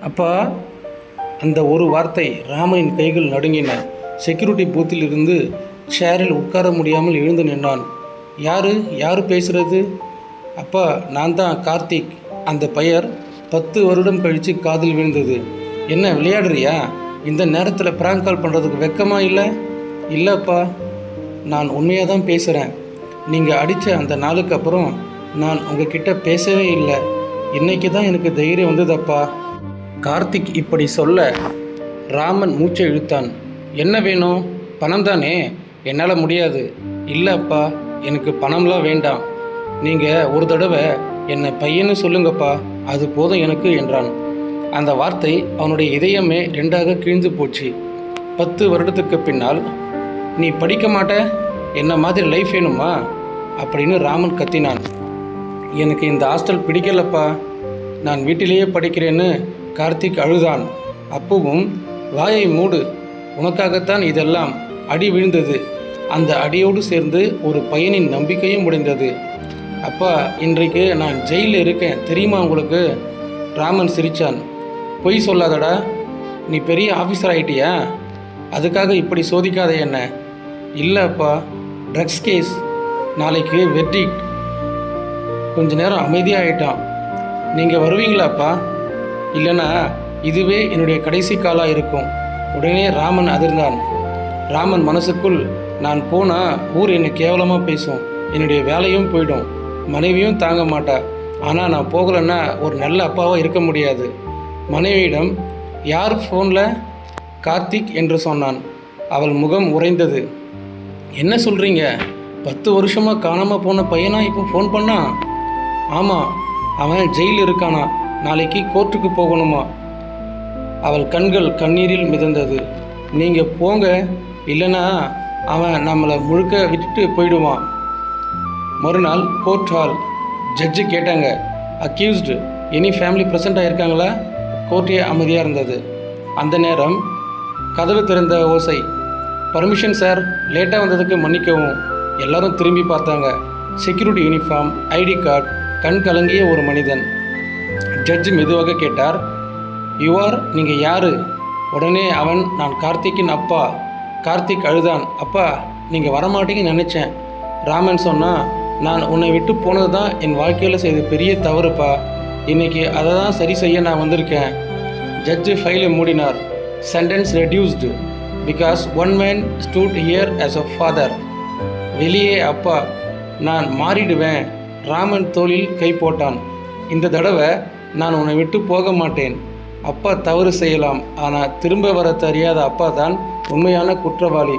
அப்பா அந்த ஒரு வார்த்தை ராமனின் கைகள் நடுங்கின. செக்யூரிட்டி பூத்தில் இருந்து சேரில் உட்கார முடியாமல் எழுந்து நின்றான். யார்? யார் பேசுகிறது அப்பா நான் தான் கார்த்திக். அந்த பெயர் பத்து வருடம் கழித்து காதில் விழுந்தது. என்ன விளையாடுறியா? இந்த நேரத்தில் ப்ராங்க் கால் பண்ணுறதுக்கு வெக்கமாக இல்லை? இல்லைப்பா நான் உண்மையாக தான் பேசுகிறேன் நீங்கள் அடித்த அந்த நாளுக்கு அப்புறம் நான் உங்ககிட்ட பேசவே இல்லை. இன்றைக்கி தான் எனக்கு தைரியம் வந்ததப்பா? கார்த்திக் இப்படி சொல்ல ராமன் மூச்சை இழுத்தான். என்ன வேணும் பணம் தானே என்னால் முடியாது. இல்லைப்பா எனக்கு பணம்லாம் வேண்டாம். நீங்கள் ஒரு தடவை என்னை பையன்னு சொல்லுங்கப்பா அது போதும் எனக்கு என்றான். அந்த வார்த்தை அவனுடைய இதயமே ரெண்டாக கிழிந்து போச்சு. பத்து வருடத்துக்கு பின்னால் நீ படிக்க மாட்ட? என்ன மாதிரி லைஃப் வேணுமா? அப்படின்னு ராமன் கத்தினான். எனக்கு இந்த ஹாஸ்டல் பிடிக்கலப்பா. நான் வீட்டிலேயே படிக்கிறேன்னு கார்த்திக் அழுதான். அப்பவும் வாயை மூடு. உனக்காகத்தான் இதெல்லாம் அடி விழுந்தது. அந்த அடியோடு சேர்ந்து ஒரு பையனின் நம்பிக்கையும் முடிந்தது அப்பா இன்றைக்கு நான் ஜெயிலில் இருக்கேன். தெரியுமா உங்களுக்கு? ராமன் சிரிச்சான். பொய் சொல்லாதடா. நீ பெரிய ஆஃபீஸர் ஆகிட்டியா அதுக்காக இப்படி சோதிக்காத என்ன? இல்லைப்பா ட்ரக்ஸ் கேஸ். நாளைக்கு வெர்டிக்ட் கொஞ்ச நேரம் அமைதியாகிட்டான் நீங்கள் வருவீங்களாப்பா இல்லைன்னா இதுவே என்னுடைய கடைசி காலாக இருக்கும். உடனே ராமன் அதிர்ந்தான். ராமன் மனசுக்குள் நான் போனால் ஊர் என்னை கேவலமாக பேசும். என்னுடைய வேலையும் போயிடும். மனைவியும் தாங்க மாட்டா. ஆனால் நான் போகலைன்னா ஒரு நல்ல அப்பாவாக இருக்க முடியாது. மனைவியிடம் யார் ஃபோனில் கார்த்திக் என்று சொன்னான். அவள் முகம் உறைந்தது. என்ன சொல்கிறீங்க பத்து வருஷமாக காணாமல் போன பையனா இப்போ ஃபோன் பண்ணா? ஆமாம் அவன் ஜெயில் இருக்கானா. நாளைக்கு கோர்ட்டுக்கு போகணுமா? அவள் கண்கள் கண்ணீரில் மிதந்தது. நீங்கள் போங்க. இல்லைன்னா அவன் நம்மளை முழுக்க விட்டுட்டு போயிடுவான். மறுநாள் கோர்ட் ஹால். ஜட்ஜு கேட்டாங்க அக்யூஸ்டு எனி ஃபேமிலி ப்ரெசண்ட்டாக ஆகிருக்காங்களா கோர்ட்டே அமைதியாக இருந்தது. அந்த நேரம் கதவு திறந்த ஓசை. பர்மிஷன் சார் லேட்டாக வந்ததுக்கு மன்னிக்கவும். எல்லாரும் திரும்பி பார்த்தாங்க. செக்யூரிட்டி யூனிஃபார்ம் ஐடி கார்டு கண் கலங்கிய ஒரு மனிதன். ஜட்ஜ் மெதுவாக கேட்டார் யுவார் நீங்கள் யார்? உடனே அவன் நான் கார்த்திக்கின் அப்பா. கார்த்திக் அழுதான் அப்பா நீங்கள் வரமாட்டீங்கன்னு நினச்சேன். ராமன் சொன்னால் நான் உன்னை விட்டு போனது தான் என் வாழ்க்கையில் செய்த பெரிய தவறுப்பா. இன்னைக்கு அதை தான் சரி செய்ய நான் வந்திருக்கேன். ஜட்ஜு ஃபைலை மூடினார். Sentence reduced because one man stood here as a father வெளியே அப்பா நான் மாறிடுவேன். ராமன் தோளில் கை போட்டான். இந்த தடவை நான் உன்னை விட்டு போக மாட்டேன். அப்பா தவறு செய்யலாம். ஆனால் திரும்ப வர தெரியாத அப்பா தான் உண்மையான குற்றவாளி.